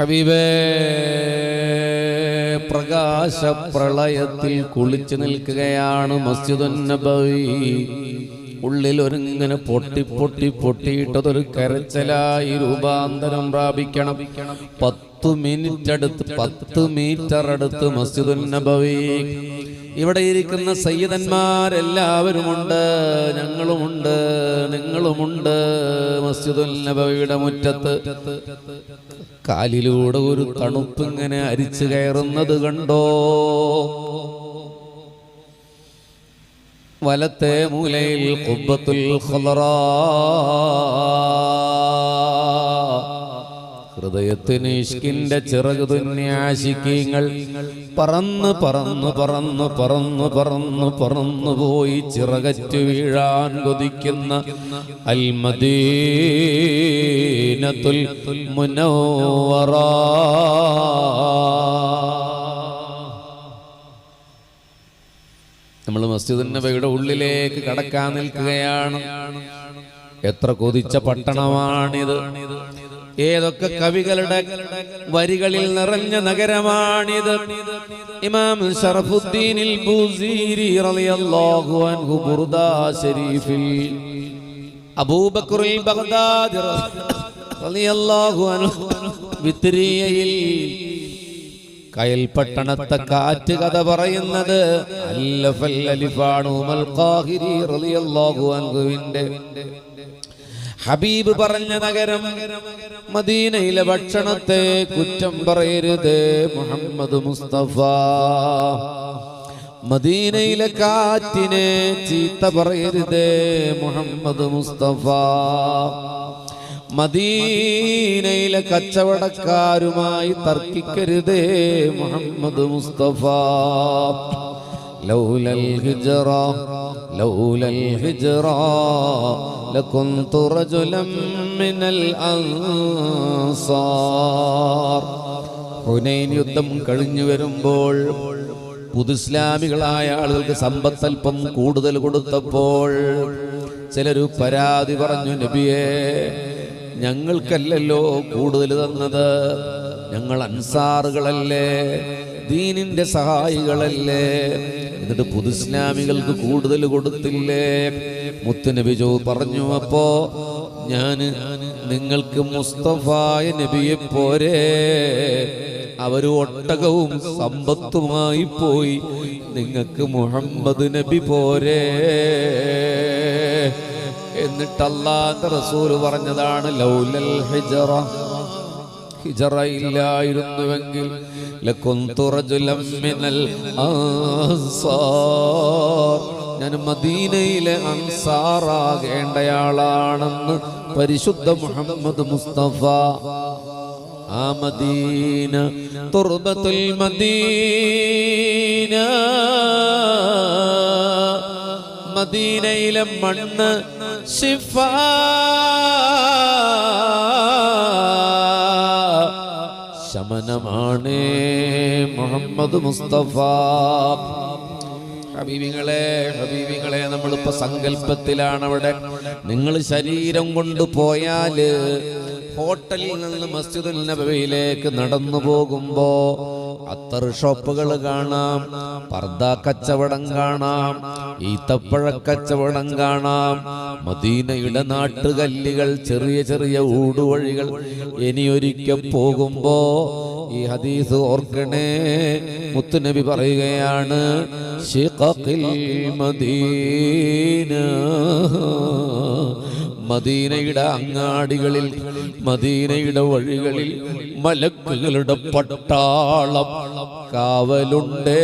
ഹബീബേ പ്രകാശ പ്രളയത്തിൽ കുളിച്ചു നിൽക്കുകയാണ് മസ്ജിദുൻ നബവി. ഉള്ളിൽ ഒരുങ്ങനെ പൊട്ടി പൊട്ടി പൊട്ടിയിട്ടതൊരു കരച്ചലായി രൂപാന്തരം പ്രാപിക്കണം. പത്ത് മിനിറ്റ് അടുത്ത് പത്ത് മീറ്റർ അടുത്ത് മസ്ജിദുൻ നബവി. ഇവിടെ ഇരിക്കുന്ന സയ്യിദന്മാരെല്ലാവരുമുണ്ട്. ഞങ്ങളുമുണ്ട് നിങ്ങളുമുണ്ട്. മസ്ജിദുൽ നബവിയുടെ മുറ്റത്ത്. കാലിലൂടെ ഒരു തണുപ്പ് ഇങ്ങനെ അരിച്ചു കയറുന്നത് കണ്ടോ? വലത്തെ മൂലയിൽ കുബ്ബത്തുൽ ഖലറാ ഹൃദയത്തിന് ഇഷ്കിന്റെ ചിറക് തുന്യാശിക്കീങ്ങൾ പറന്ന് പറന്ന് പറന്ന് പറന്ന് പറന്ന് പറന്നു പോയി ചിറകറ്റു വീഴാൻ കൊതിക്കുന്ന അൽമദീനത്തുൽ മുനോവറ നമ്മൾ മസ്ജിദ് നബിയുടെ ഉള്ളിലേക്ക് കടക്കാൻ നിൽക്കുകയാണ്. എത്ര കൊതിച്ച പട്ടണമാണിത്. ഏതൊക്കെ കവികളുടെ വരികളിൽ നിറഞ്ഞ നഗരമാണിത്? ഇമാം ഷറഫുദ്ദീനിൽ ബൂസീരി റളിയല്ലാഹു അൻഹു ബുർദ ശരീഫിൽ അബൂബക്കറുൽ ബഗ്ദാദി റളിയല്ലാഹു അൻഹു വിത്രിയയിൽ കയൽ പട്ടണത്തെ കാറ്റ് കഥ പറയുന്നത് ഹബീബ് പറഞ്ഞ നഗരം മദീനയിലെ ഭക്ഷണത്തെ കുറ്റം പറയരുത് മുഹമ്മദ് മുസ്തഫ. മദീനയിലെ കാറ്റിനെ ചീത്ത പറയരുത് മുഹമ്മദ് മുസ്തഫ. മദീനയിലെ കച്ചവടക്കാരുമായി തർക്കിക്കരുതേ മുഹമ്മദ് മുസ്തഫ. لولا الهجرة لولا الهجرة لكنت رجلا من الأنصار ഹുനൈൻ യുദ്ധം കഴിഞ്ഞു വരുമ്പോൾ പുതുസ്ലാമികളായ ആളുകൾക്ക് സമ്പത്ത് അല്പം കൂടുതൽ കൊടുത്തപ്പോൾ ചിലരു പരാതി പറഞ്ഞു നബിയേ ഞങ്ങൾക്കല്ലല്ലോ കൂടുതൽ തന്നത് ഞങ്ങൾ അൻസാറുകളല്ലേ ദീനിന്റെ സഹായികളല്ലേ? എന്നിട്ട് പുതുസ്ലാമികൾക്ക് കൂടുതൽ കൊടുത്തില്ലേ? മുത്തുനബി ജോ പറഞ്ഞു അപ്പോ ഞാൻ നിങ്ങൾക്ക് മുസ്തഫായ നബിയെ പോരെ. അവർ ഒട്ടകവും സമ്പത്തുമായി പോയി നിങ്ങൾക്ക് മുഹമ്മദ് നബി പോരെ. എന്നിട്ടല്ലാത്ത റസൂൽ പറഞ്ഞതാണ് ലൗലൽ ഹിജറ. ഹിജറ ഇല്ലായിരുന്നുവെങ്കിൽ ഞാൻ മദീനയിലെ അൻസാറാകേണ്ടയാളാണെന്ന് പരിശുദ്ധ മുഹമ്മദ് മുസ്തഫ. ആ മദീന തുർബത്തുൽ മദീന. മദീനയിലെ മണ്ണ് ശിഫ. ശമനമാണ് മുഹമ്മദ് മുസ്തഫ. ഹബീബികളെ ഹബീബികളെ നമ്മളിപ്പോ സങ്കല്പത്തിലാണ് അവിടെ. നിങ്ങൾ ശരീരം കൊണ്ട് പോയാൽ ഹോട്ടലിൽ നിന്ന് മസ്ജിദ് നബവിയിലേക്ക് നടന്നു പോകുമ്പോ അത്തർ ഷോപ്പുകൾ കാണാം പർദ കച്ചവടം കാണാം ഈത്തപ്പഴ കച്ചവടം കാണാം മദീനയുടെ നാട്ടുകല്ലികൾ ചെറിയ ചെറിയ ഊടുവഴികൾ. ഇനിയൊരിക്കൽ പോകുമ്പോ ഈ ഹദീസ് ഓർക്കണേ. മുത്തുനബി പറയുകയാണ് മദീന. മദീനയുടെ അങ്ങാടികളിൽ മദീനയുടെ വഴികളിൽ മലക്കുകളുടെ പട്ടാളം കാവലുണ്ടേ.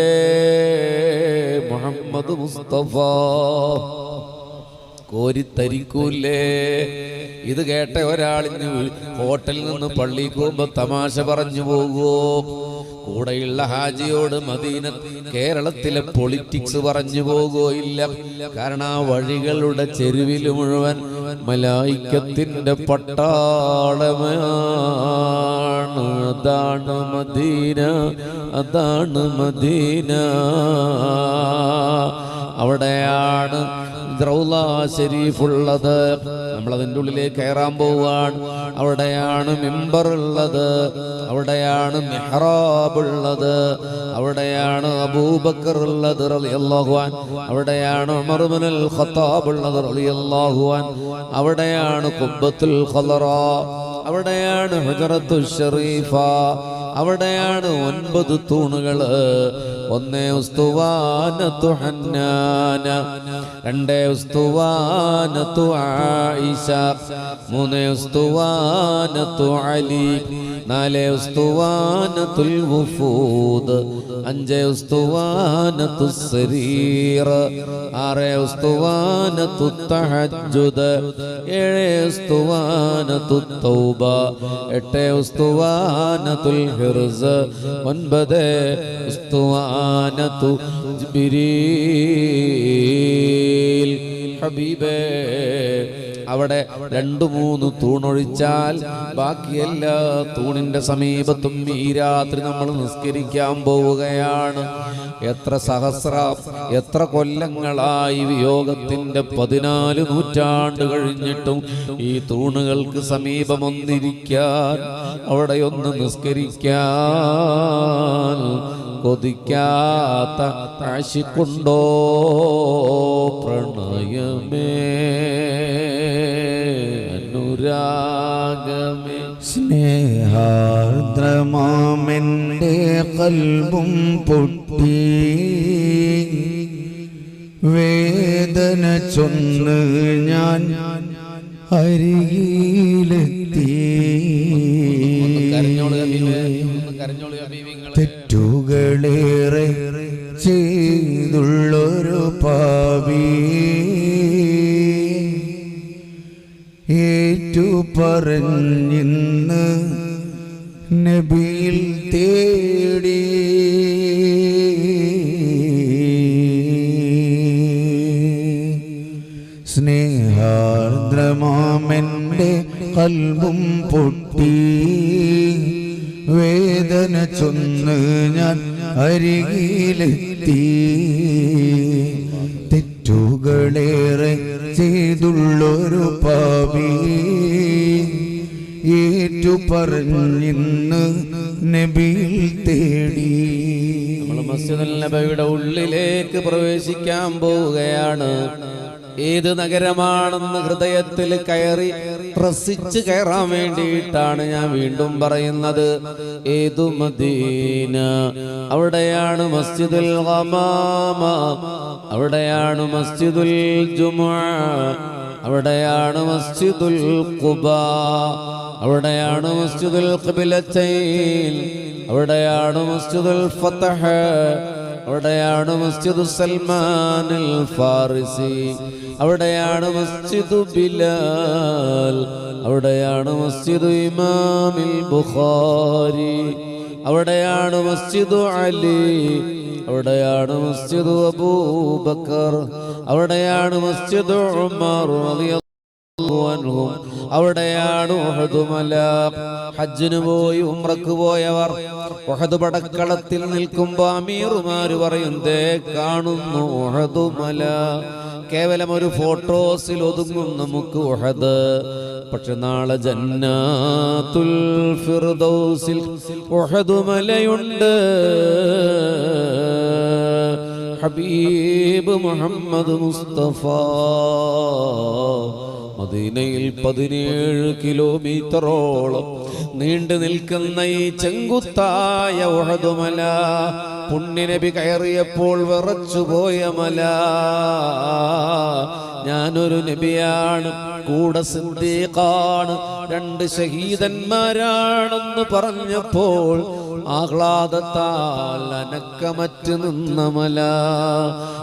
മുഹമ്മദ് മുസ്തഫ കോരിത്തരിക്കൂലേ. ഇത് കേട്ട ഒരാളിന് ഹോട്ടലിൽ നിന്ന് പള്ളി പോകുമ്പോ തമാശ പറഞ്ഞു പോകുമോ കൂടെയുള്ള ഹാജിയോട് മദീന കേരളത്തിലെ പൊളിറ്റിക്സ് പറഞ്ഞു പോകുകയോ ഇല്ല? കാരണം ആ വഴികളുടെ ചെരുവിൽ മുഴുവൻ മലായിക്കത്തിന്റെ പട്ടാളമാണ്. അതാണ് മദീന അതാണ് മദീന. അവിടെയാണ് ഷരീഫുള്ളത് നമ്മൾ അതിന്റെ ഉള്ളിലേക്ക് കയറാൻ പോവാണ്. അവിടെയാണ് മിമ്പർ ഉള്ളത് അവിടെയാണ് മെഹ്റാബ് ഉള്ളത് അവിടെയാണ് അബൂബക്കർ ഉള്ളത് റളിയല്ലാഹുവാൻ അവിടെയാണ് ഉമർ ഇബ്നുൽ ഖത്താബ് ഉള്ളത് റളിയല്ലാഹുവാൻ അവിടെയാണ് ഖുബ്ബത്തുൽ ഖലറ അവിടെയാണ് ഹുജറത്തു ഷറീഫ. അവിടെയാണ് ഒൻപത് തൂണുകൾ. ഒന്നേ ഉസ്തുവാന തുഹന്നാന രണ്ടേ ഉസ്തുവാനത്തു ആയിഷ മൂന്നേ ഉസ്തുവാനത്തു അലി നാലേ ഉസ്തുവാനത്തുൽ വുഫൂദ് അഞ്ചേ ഉസ്തുവാനത്തു സരീർ ആറേ ഉസ്തുവാനത്തു തഹജ്ജുദ് ഏഴേ ഉസ്തുവാനത്തുൽ ഹിർസ് ഒൻപത് ഉസ്തുവാനത്തു ജിബ്രീൽ. ഹബീബേ അവിടെ രണ്ടു മൂന്ന് തൂണൊഴിച്ചാൽ ബാക്കി എല്ലാ തൂണിന്റെ സമീപത്തും ഈ രാത്രി നമ്മൾ നിസ്കരിക്കാൻ പോവുകയാണ്. എത്ര സഹസ്ര എത്ര കൊല്ലങ്ങളായി വിയോഗത്തിന്റെ പതിനാല് നൂറ്റാണ്ട് കഴിഞ്ഞിട്ടും ഈ തൂണുകൾക്ക് സമീപമൊന്നിരിക്കാൻ അവിടെ ഒന്ന് നിസ്കരിക്കാൻ കൊതിക്കാത്ത ആശിക്കുണ്ടോ? പ്രണയമേ അനുരാഗമേ. സ്നേഹാർദ്രമാമെന്റെ കൽബും പൊട്ടി. വേദന ചൊന്ന് ഞാൻ അരികിലെത്തി. തെറ്റുകളേറെ ചെയ്തുള്ളൊരു പാവി. ഏറ്റു പറഞ്ഞിന്ന് നബിയിൽ തേടി പറഞ്ഞിന്ന് നബിയിൽ തേടി. നമ്മൾ മസ്ജിദുൽ നബിയുടെ ഉള്ളിലേക്ക് പ്രവേശിക്കാൻ പോവുകയാണ്. ഏത് നഗരമാണെന്ന് ഹൃദയത്തിൽ കയറി പ്രസിച്ച് കയറാൻ വേണ്ടിയിട്ടാണ് ഞാൻ വീണ്ടും പറയുന്നത്. ഏതു മദീന? അവിടെയാണ് മസ്ജിദുൽ ഗമാമ അവിടെയാണ് മസ്ജിദുൽ ജുമുഅ അവിടെയാണ് മസ്ജിദുൽ ഖുബ. അവിടെയാണ് മസ്ജിദുൽ ഖിബ്ലത്തൈൻ. അവിടെയാണ് മസ്ജിദുൽ ഫതഹ്. അവിടെയാണ് മസ്ജിദ് സൽമാൻ ഫാറിസി അവിടെയാണ് മസ്ജിദ് ബിലാൽ. അവിടെയാണ് മസ്ജിദ് ഇമാമിൽ ബുഖാരി. അവിടെയാണ് മസ്ജിദ് അലി. അവിടെയാണ് മസ്ജിദ് അബൂബക്കർ അവിടെയാണ് മസ്ജിദ് ഉമർ അവിടെയാണ് ഹജ്ജിന് പോയി ഉമ്രക്ക് പോയവർ ഉഹദ് പടക്കളത്തിൽ നിൽക്കുമ്പോ അമീറുമാര് പറയുന്നേ കാണുന്നു ഉഹദ് മല. കേവലം ഒരു ഫോട്ടോസിൽ ഒതുങ്ങും നമുക്ക് ഉഹദ്. പക്ഷെ നാളെ ജന്നാത്തുൽ ഫിർദൗസിൽ മലയുണ്ട്. ഹബീബ് മുഹമ്മദ് മുസ്തഫ മദീനയിൽ പതിനേഴ് കിലോമീറ്ററോളം നീണ്ടു നിൽക്കുന്ന ഈ ചെങ്കുത്തായ ഉഹദുമല പുണ്യനബി കയറിയപ്പോൾ വിറച്ചുപോയ മല. ഞാനൊരു നബിയാണ് കൂടെ സിദ്ദീഖാണ് രണ്ട് ഷഹീദന്മാരാണെന്ന് പറഞ്ഞപ്പോൾ ആഹ്ലാദത്താൽ അനക്കമറ്റ് മല.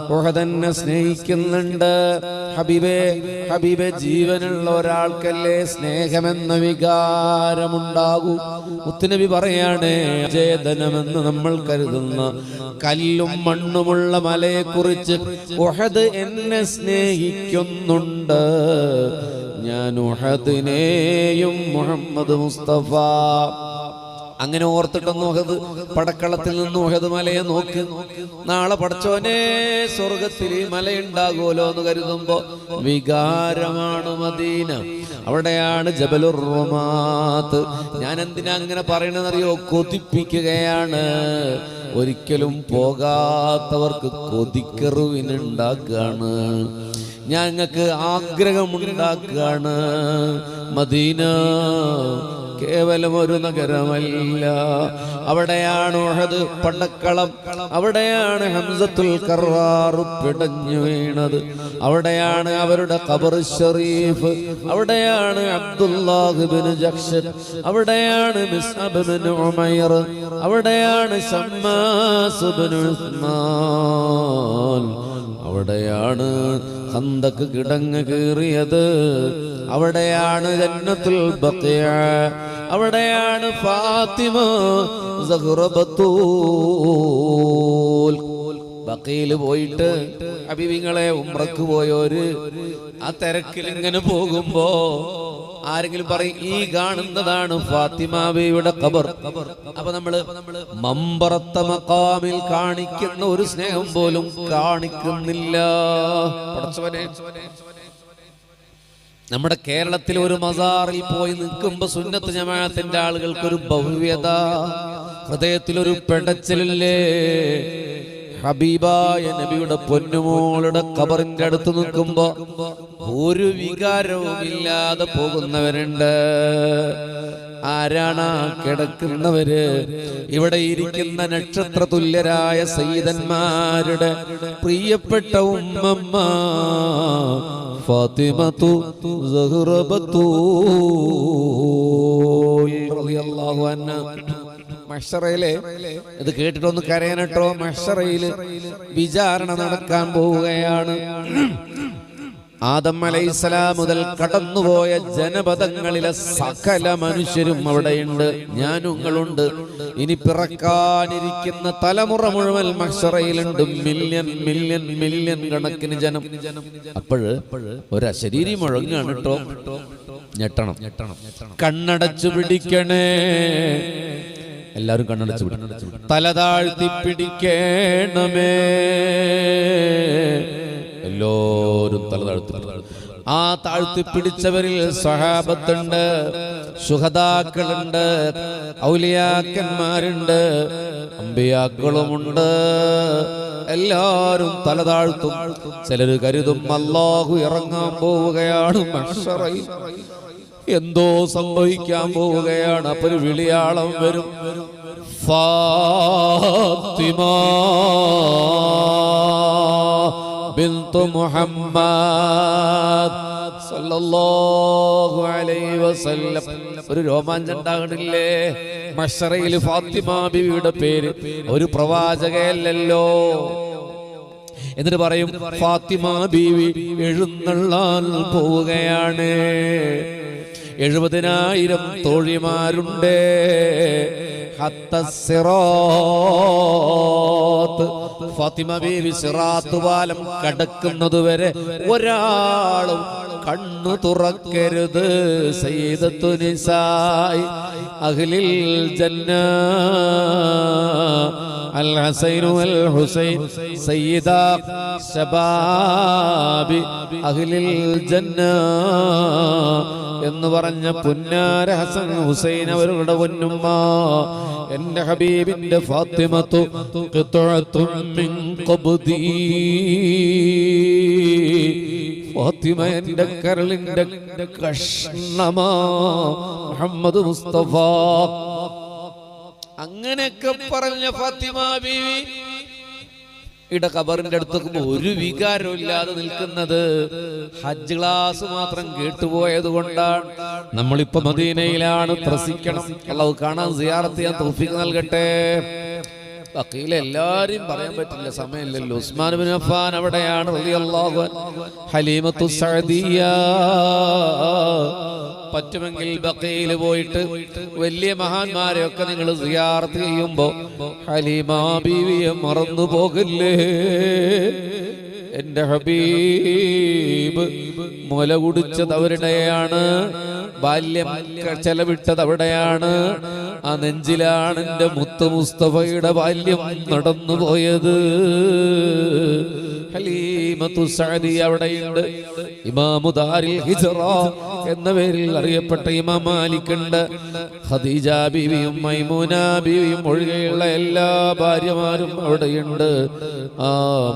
ഉഹദന്നെ സ്നേഹിക്കുന്നുണ്ട്. ഹബിബെ ഹബീബെ ജീവനുള്ള ഒരാൾക്കല്ലേ സ്നേഹമെന്ന വികാരമുണ്ടാകൂ. മുത്തുനബി പറയാണ് ചേതനമെന്ന് നമ്മൾ കരുതുന്ന. കല്ലും മണ്ണുമുള്ള മലയെക്കുറിച്ച് ഒഹദ് എന്നെ സ്നേഹിക്കുന്നുണ്ട്. ഞാൻ ഉഹദിനെയും മുഹമ്മദ് മുസ്തഫ. അങ്ങനെ ഓർത്തിട്ടൊന്ന് നോഹത് പടക്കളത്തിൽ നിന്ന് നോഹത് മലയെ നോക്ക്. നാളെ പടച്ചോനെ സ്വർഗത്തിൽ മലയുണ്ടാകുമല്ലോ എന്ന് കരുതുമ്പോ വികാരമാണ് മദീന. അവിടെയാണ് ജബലുർ റുമാത്ത് ഞാൻ എന്തിനാ അങ്ങനെ പറയണെന്നറിയോ കൊതിപ്പിക്കുകയാണ്. ഒരിക്കലും പോകാത്തവർക്ക് കൊതിക്കറിവിനുണ്ടാക്കുകയാണ് ഞങ്ങൾക്ക് ആഗ്രഹമുണ്ടാക്കുകയാണ് മദീന കേവലം ഒരു നഗരമല്ല. അവിടെയാണ് ഉഹദ് പടക്കളം. അവിടെയാണ് ഹംസത്തുൽ കറാറു പിടഞ്ഞു വീണത്. അവിടെയാണ് അവരുടെ ഖബർ ഷെറീഫ് അവിടെയാണ് അബ്ദുല്ലാഹിബിൻ ജക്ഷൻ അവിടെയാണ് ഉമൈർ. അവിടെയാണ് ഉസ്മാൻ. അവിടെയാണ് കിടങ്ങ് കീറിയത്. അവിടെയാണ് ജന്നത്തുൽ ബഖിയ അവിടെയാണ് ഫാത്തിമ ബക്കയിൽ പോയിട്ട് അഭിവിങ്ങളെ ഉമ്രക്ക് പോയോര്. ആ തിരക്കിൽ ഇങ്ങനെ പോകുമ്പോ ആരെങ്കിലും പറയും ഈ കാണുന്നതാണ് ഫാത്തിമാബിയുടെ ഖബർ. അപ്പൊ നമ്മൾ മമ്പറത്ത മക്കാമിൽ കാണിക്കുന്ന ഒരു സ്നേഹം പോലും കാണിക്കുന്നില്ല. നമ്മുടെ കേരളത്തിൽ ഒരു മസാറിൽ പോയി നിൽക്കുമ്പോ സുന്നത്ത് ജമാഅത്തിന്റെ ആളുകൾക്ക് ഒരു ഭവ്യത ഹൃദയത്തിലൊരു പെടച്ചിലില്ലേ? ഹബീബായ നബിയുടെ പൊന്നുമോളുടെ കബറിന്റെ അടുത്ത് നിൽക്കുമ്പോ ഒരു വികാരവും ഇല്ലാതെ പോകുന്നവരുണ്ട്. ആരാണ് കിടക്കുന്നവര്? ഇവിടെ ഇരിക്കുന്ന നക്ഷത്ര തുല്യരായ സയ്യിദന്മാരുടെ പ്രിയപ്പെട്ട ഉമ്മമ്മ ഫാത്തിമത്തു സഹ്റബത്തു. റളിയല്ലാഹു അൻഹ. മഷറയിലെ ഇത് കേട്ടിട്ടൊന്ന് കരയാനട്ടോ മഷറയിൽ വിചാരണ നടക്കാൻ പോവുകയാണ്. ആദം അലൈസലാം മുതൽ കടന്നുപോയ ജനപദങ്ങളിലെ സകല മനുഷ്യരും അവിടെയുണ്ട്. ഞാനുങ്ങളുണ്ട് ഇനി പിറക്കാനിരിക്കുന്ന തലമുറ മുഴുവൻ മഷറയിലുണ്ട്. മില്യൺ മില്യൺ മില്യൺ കണക്കിന് ജനം. അപ്പോഴ് ഒരശരീരി മുഴങ്ങാണ് കേട്ടോ. ഞെട്ടണം. കണ്ണടച്ചു പിടിക്കണേ. എല്ലാവരും കണ്ണടച്ചു തല താഴ്ത്തി പിടിക്കണമേ എല്ലാവരും തല താഴ്ത്തി ആ താഴ്ത്തി പിടിച്ചവരിൽ സഹാബത്തുണ്ട് സുഹതാക്കളുണ്ട് ഔലിയാക്കന്മാരുണ്ട് അമ്പിയാക്കളുമുണ്ട്. എല്ലാരും തല താഴ്ത്തും. ചിലര് കരുതും അല്ലാഹു ഇറങ്ങാൻ പോവുകയാണ്. മഹ്ശറയിൽ എന്തോ സംഭവിക്കാൻ പോവുകയാണ്. അപ്പൊ ഒരു വിളിയാളം വരും. ഫാത്തിമ മുഹമ്മദ് അലൈഹി വസല്ലം. ഒരു രോമാഞ്ചം ഉണ്ടാകണില്ലേ? മഷറയിൽ ഫാത്തിമ ബിവിയുടെ പേര്. ഒരു പ്രവാചകയല്ലല്ലോ. എന്നിട്ട് പറയും ഫാത്തിമ ബീവി എഴുന്നള്ളാൻ പോവുകയാണ്. എഴുപതിനായിരം തോഴിമാരുണ്ട്. ഫാത്തിമ ബീവി സിറാത്ത് പാലം കടക്കുന്നതുവരെ ഒരാളും കണ്ണു തുറക്കരുത്. സയ്യിദത്തു അഖിലിൽ ജന്ന. അൽ ഹസൈൻ വൽ ഹുസൈൻ സയ്യിദ ശബാബി അഹ്ലിൽ ജന്ന. എന്ന് പറഞ്ഞ പുന്നാര ഹസൻ ഹുസൈൻ അവരുടെ പൊന്നുമ്മ. എന്റെ ഹബീബിന്റെ ഫാത്തിമത്തു ഫാത്തിമ എന്റെ കരളിന്റെ കഷ്ണമാ. മുഹമ്മദ് മുസ്തഫ. അങ്ങനെയൊക്കെ പറഞ്ഞ ഫാത്തിമ ബീവി ഇട ഖബറിന്റെ അടുത്തേക്ക് ഒരു വികാരവും ഇല്ലാതെ നിൽക്കുന്നത്. ഹജ്ജ് ക്ലാസ് മാത്രം കേട്ടുപോയത് കൊണ്ടാണ്. നമ്മളിപ്പോ മദീനയിലാണ് ത്രസിക്കണം. അള്ളാഹു കാണാൻ സിയാറത്ത് ഞാൻ തോഫിക്ക് നൽകട്ടെ. ബക്കീലെ എല്ലാരും പറയാൻ പറ്റില്ല സമയമില്ലല്ലോ. ഉസ്മാൻ ബിൻ അഫ്ഫാൻ അവിടെയാണ് റളിയല്ലാഹു ഹലീമത്തു പറ്റുമെങ്കിൽ ബക്കയിൽ പോയിട്ട് വലിയ മഹാന്മാരെ ഒക്കെ നിങ്ങൾ സിയാറത്ത് ചെയ്യുമ്പോ ഹലീമാ ബീവിയെ മറന്നു പോകല്ലേ? എന്റെ ഹബീബ് മുല കുടിച്ചത് അവരുടെയാണ്. ബാല്യം ചെലവിട്ടത് അവിടെയാണ്. ആ നെഞ്ചിലാണ് എന്റെ മുത്ത് മുസ്തഫയുടെ ബാല്യം നടന്നുപോയത്. അവിടെയുണ്ട്. ഇമാമുദാരിൽ ഹിജ്റ എന്ന പേരിൽ അറിയപ്പെട്ട ഇമാം മാലിക് ഉണ്ട് ഖദീജ ബീവിയും മൈമൂന ബീവിയും ഒഴികെയുള്ള എല്ലാ ഭാര്യമാരും അവിടെയുണ്ട്. ആ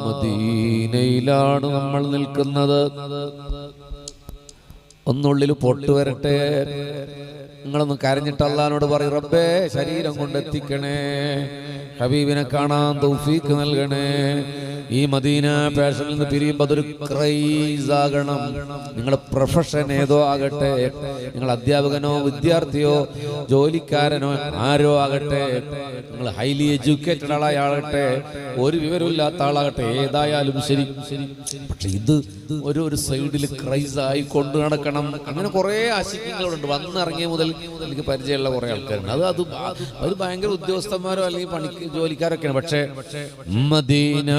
മദീനയിലാണ് നമ്മൾ നിൽക്കുന്നത്. ഒന്നുള്ളിൽ പൊട്ട് വരട്ടെ നിങ്ങളൊന്ന് കരഞ്ഞിട്ട് അള്ളഹാനോട് പറയും റബ്ബേ ശരീരം കൊണ്ടെത്തിക്കണേ ഹബീബിനെ കാണാൻ തൗഫീക്ക് നൽകണേ. ഈ മദീന ഫാഷനിൽ നിന്ന് പിരിയുമ്പോൾ അതൊരു ക്രൈസ് ആകണം. നിങ്ങളുടെ പ്രൊഫഷൻ ഏതോ ആകട്ടെ. നിങ്ങൾ അധ്യാപകനോ വിദ്യാർത്ഥിയോ ജോലിക്കാരനോ ആരോ ആകട്ടെ. നിങ്ങൾ ഹൈലി എഡ്യൂക്കേറ്റഡ് ആളാകട്ടെ. ഒരു വിവരമില്ലാത്ത ആളാകട്ടെ. ഏതായാലും ശരി. പക്ഷെ ഇത് ഒരു ഒരു സൈഡിൽ ക്രൈസ് ആയി കൊണ്ടു നടക്കണം. അങ്ങനെ കുറെ ആശിക്കങ്ങളുണ്ട് വന്നിറങ്ങിയ മുതൽ എനിക്ക് പരിചയമുള്ള കുറെ ആൾക്കാരുണ്ട്. അത് അത് അത് ഭയങ്കര ഉദ്യോഗസ്ഥന്മാരോ അല്ലെങ്കിൽ പണിക്ക് ജോലിക്കാരൊക്കെയാണ്. പക്ഷേ മദീന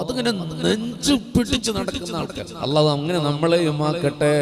അതിങ്ങനെ നെഞ്ചു പിടിച്ച് നടക്കുന്ന ആൾക്കാർ അല്ലാതെ അങ്ങനെ നമ്മളെയും ആക്കട്ടെ